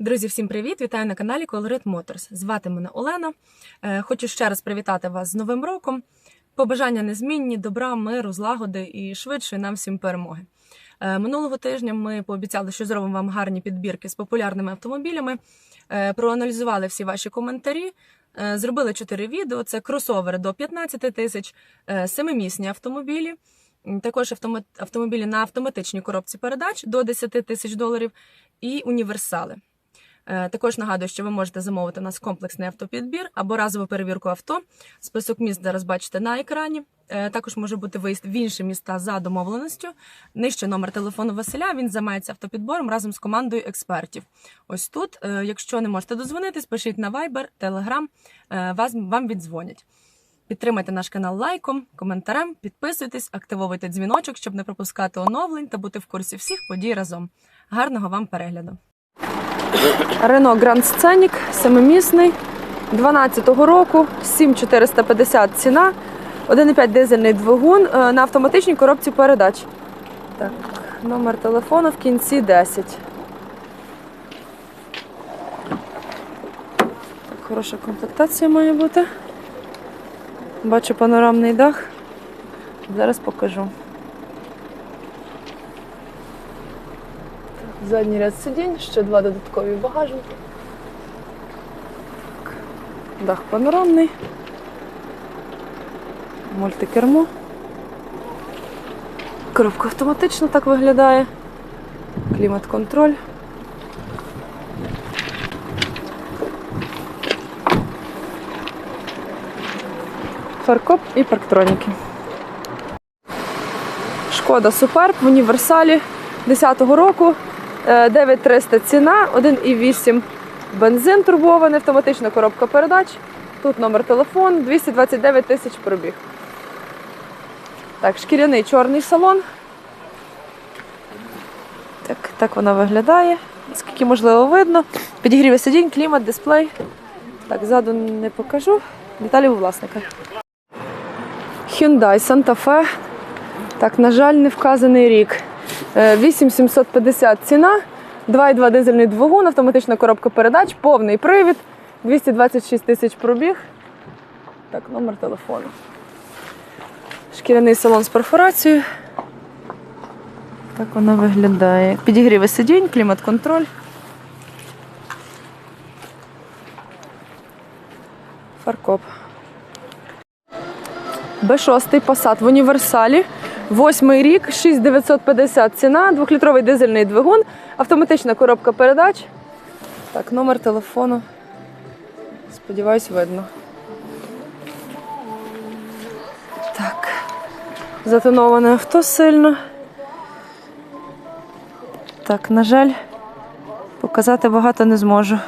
Друзі, всім привіт! Вітаю на каналі Colorit Motors. Звати мене Олена. Е, Хочу ще раз привітати вас з Новим роком. Побажання незмінні, добра, миру, злагоди і швидшої нам всім перемоги. Е, Минулого тижня ми пообіцяли, що зробимо вам гарні підбірки з популярними автомобілями. Е, Проаналізували всі ваші коментарі. Зробили чотири відео: це кросовери до 15 тисяч, семимісні автомобілі, також автомобілі на автоматичній коробці передач до 10 тисяч доларів і універсали. Е, Також нагадую, що ви можете замовити у нас комплексний автопідбір або разову перевірку авто. Список міст зараз бачите на екрані. Е, Також може бути виїзд в інші міста за домовленістю. Нижче номер телефону Василя. Він займається автопідбором разом з командою експертів. Ось тут, е, якщо не можете дозвонитись, пишіть на Viber, Telegram, вас вам віддзвонять. Підтримайте наш канал лайком, коментарем, підписуйтесь, активовуйте дзвіночок, щоб не пропускати оновлень та бути в курсі всіх подій разом. Гарного вам перегляду! Рено Гранд Сценік, семимісний, 12-го року, 7450 ціна, 1,5 дизельний двигун е, на автоматичній коробці передач. Так, номер телефону в кінці 10. Так, хороша комплектація має бути. Бачу панорамний дах. Зараз покажу. Задній ряд сидінь, ще два додаткові багажники. Дах панорамний. Мультикермо. Коробка автоматично так виглядає. Клімат-контроль. Фаркоп і парктроніки. Шкода Суперб в універсалі 10-го року. Е, 9300 ціна, 1,8 бензин турбований, автоматична коробка передач. Тут номер телефону, 229 тисяч пробіг. Так, шкіряний чорний салон. Так, так вона виглядає. Скільки можливо видно. Підігріве сидінь, клімат, дисплей. Так, ззаду не покажу. Деталі у власника. Hyundai Santa Fe. Так, на жаль, не вказаний рік. Е, 8750 ціна, 2,2 дизельний двигун, автоматична коробка передач, повний привід, 226 тисяч пробіг. Так, номер телефону. Шкіряний салон з перфорацією. Так воно виглядає. Підігріви сидінь, клімат-контроль. Фаркоп. Б6 Passat в універсалі. Восьмий рік, 6950 ціна, двохлітровий дизельний двигун, автоматична коробка передач. Так, номер телефону. Сподіваюсь, видно. Так. Затоноване авто сильно. Так, на жаль, показати багато не зможу.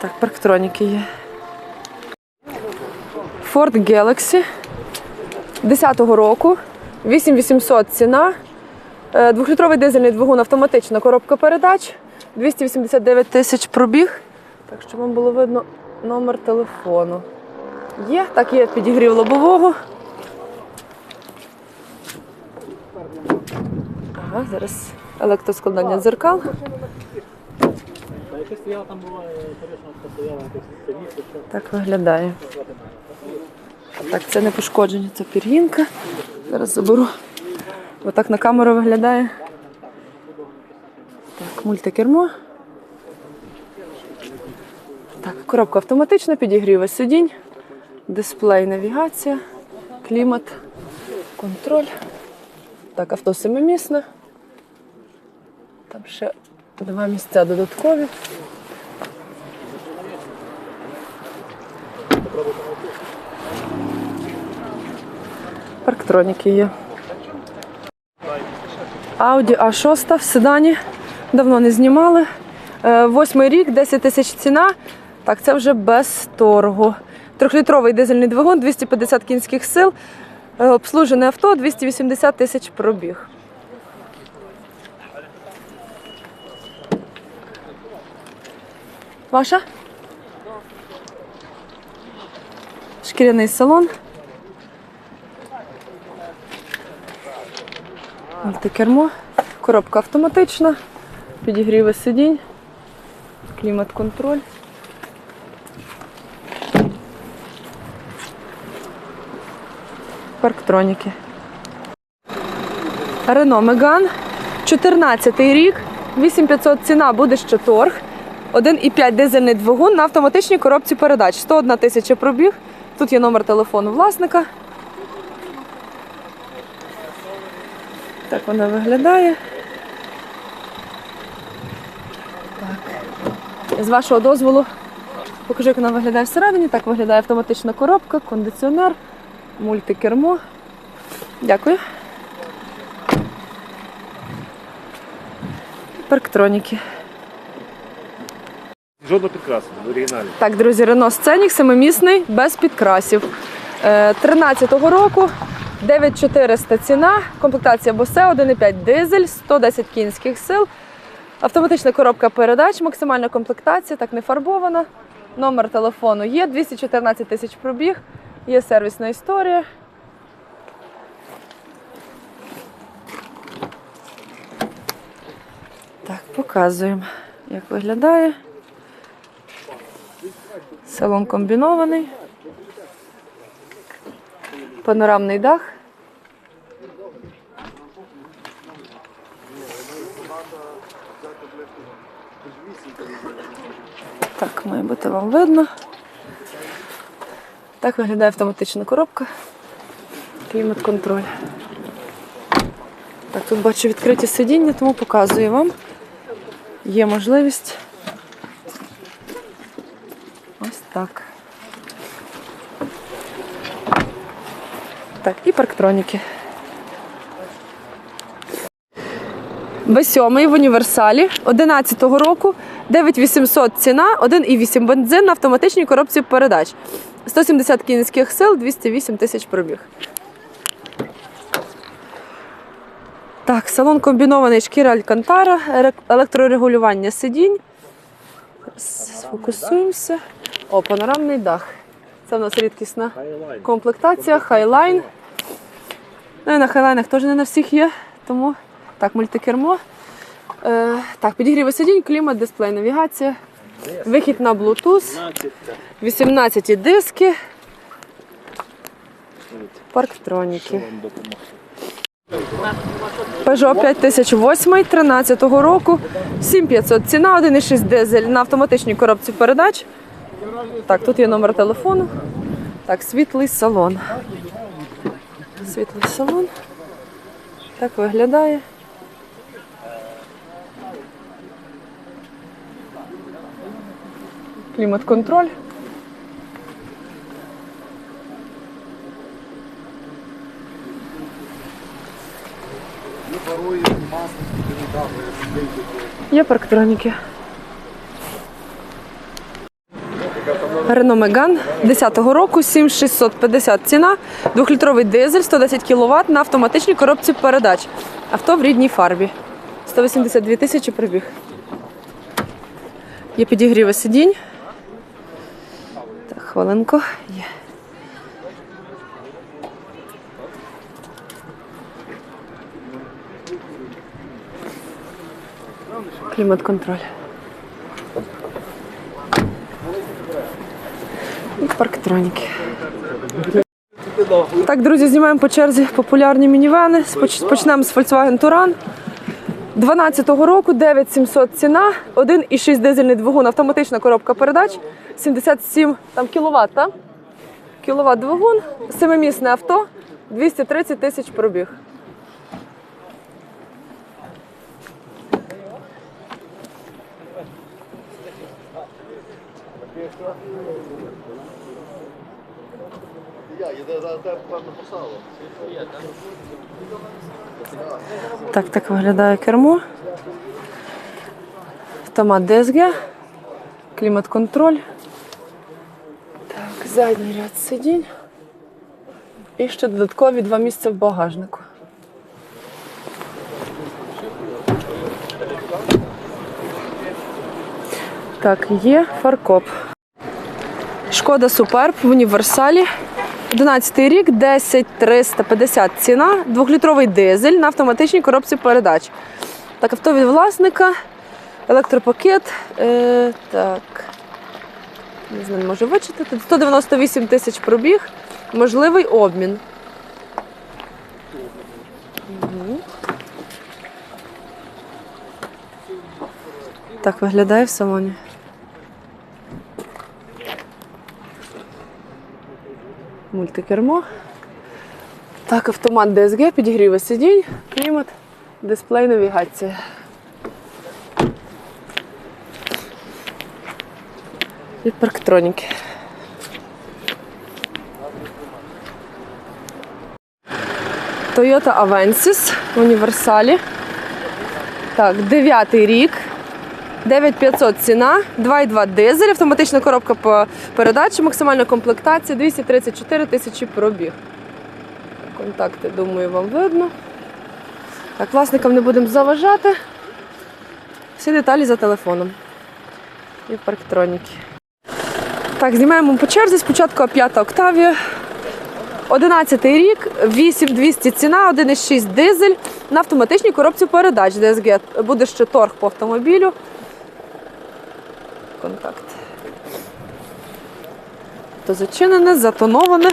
Так, парктроніки є. Ford Galaxy 10-го року, 8800 ціна, Е, двохлітровий дизельний двигун, автоматична коробка передач, 289 тисяч пробіг. Так, щоб вам було видно номер телефону. Є, так є підігрів лобового. Ага, зараз електроскладання дзеркал. Та якщо стояла там була коричнева постояла, якось сидіти, що Так виглядає. Так, це не пошкодження, це пір'їнка. Зараз заберу. Отак на камеру виглядає. Так, мультикермо. Так, коробка автоматична, підігріве сидінь, дисплей, навігація, клімат, контроль. Так, авто семимісне. Там ще два місця додаткові. Парктроніки є. Audi A6 в седані. Давно не знімали. Е, Восьмий рік, 10 тисяч ціна. Так, це вже без торгу. Трьохлітровий дизельний двигун, 250 кінських сил. Е, Обслужене авто, 280 тисяч пробіг. Ваша? Шкіряний салон. Мультикермо. Коробка автоматична, підігріви сидінь, клімат-контроль. Парктроніки. Рено Меган, 14 рік, 8500 ціна, буде ще торг. 1,5 дизельний двигун на автоматичній коробці передач. 101 тисяча пробіг. Тут є номер телефону власника. Так вона виглядає. Так. З вашого дозволу покажу, як вона виглядає всередині. Так виглядає автоматична коробка, кондиціонер, мультикермо. Дякую. Парктроніки. Жодного підкрасу в оригіналі. Так, друзі, Renault Сценік семимісний, без підкрасів. Е, 13-го року, 9400 ціна, комплектація Bose, 1,5 дизель, 110 кінських сил, автоматична коробка передач, максимальна комплектація, так не фарбована. Номер телефону є, 214 тисяч пробіг, є сервісна історія. Так, показуємо, як виглядає. Салон комбінований. Панорамний дах. Так, має бути вам видно. Так виглядає автоматична коробка. Клімат-контроль. Так, тут бачу відкриті сидіння, тому показую вам. Є можливість Ось так. Так, і парктроніки. Б7 в універсалі 11-го року, 9800 ціна, 1,8 бензин на автоматичній коробці передач. 170 кінських сил, 208 тисяч пробіг. Так, салон комбінований шкіра Алькантара, електрорегулювання сидінь. Сфокусуємося. О, панорамний дах. Це в нас рідкісна комплектація, хайлайн. Ну і на хайлайнах теж не на всіх є, тому так, мультикермо. Е, так, підігріви сидінь, клімат, дисплей, навігація. Вихід на Bluetooth, 18 диски, парктроніки. Peugeot 5008 13 року, 7500 ціна, 1,6 дизель на автоматичній коробці передач. Так, тут є номер телефону. Так, світлий салон. Світлий салон. Так виглядає. Клімат-контроль. Є парктроніки. Renault Megane 10-го року, 7650 ціна, 2-літровий дизель, 110 кВт на автоматичній коробці передач. Авто в рідній фарбі. 182 тисячі пробіг. Є підігріви сидінь. Так, хвилинку. Є. Клімат-контроль. І парктроніки. Так, друзі, знімаємо по черзі популярні мінівени. Почнемо з Volkswagen Touran. 12-го року 9700 ціна, 1,6 дизельний двигун, автоматична коробка передач, 77 там, кіловат, так? Кіловат двигун, семимісне авто, 230 тисяч пробіг. Так, так виглядає кермо. Автомат DSG, клімат-контроль. Так, задній ряд сидінь. І ще додаткові два місця в багажнику. Так, є фаркоп. Шкода Суперб в універсалі. 11 рік, 10 350 ціна, 2-літровий дизель на автоматичній коробці передач. Так, авто від власника, електропакет. Е, так. Не знаю, не вичитати. 198 тисяч пробіг. Можливий обмін. Так виглядає в салоні. Мультикермо. Так, автомат DSG, підігріви сидінь, клімат, дисплей, навігація. І парктроніки. Toyota Avensis в універсалі. Так, дев'ятий рік. 9500 ціна, 2,2 дизель, автоматична коробка по передачі, максимальна комплектація, 234 тисячі пробіг. Контакти, думаю, вам видно. Так, власникам не будемо заважати. Всі деталі за телефоном. І парктроніки. Так, знімаємо по черзі. Спочатку 5 Октавія. 11 рік, 8200 ціна, 1,6 дизель на автоматичній коробці передач DSG. Буде ще торг по автомобілю. Контакт. То зачинене, затоноване.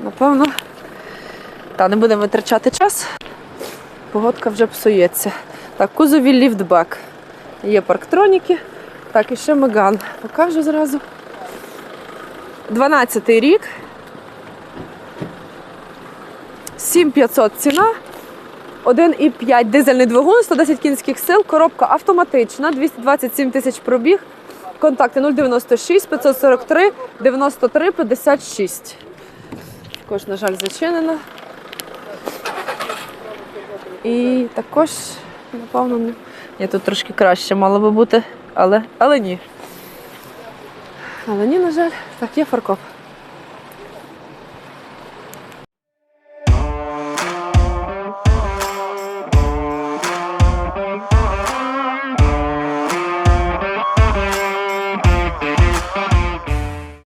Напевно. Та не будемо витрачати час. Погодка вже псується. Так, кузові ліфтбек. Є парктроніки. Так, і ще Меган. Покажу зразу. 12 й рік. 7500 ціна. 1,5 дизельний двигун, 110 кінських сил, коробка автоматична, 227 тисяч пробіг. Контакти 096 543 93 56. Також, на жаль, зачинено. І також, напевно, ні, тут трошки краще мало би бути, але, але ні. Але ні, на жаль, так, є фаркоп.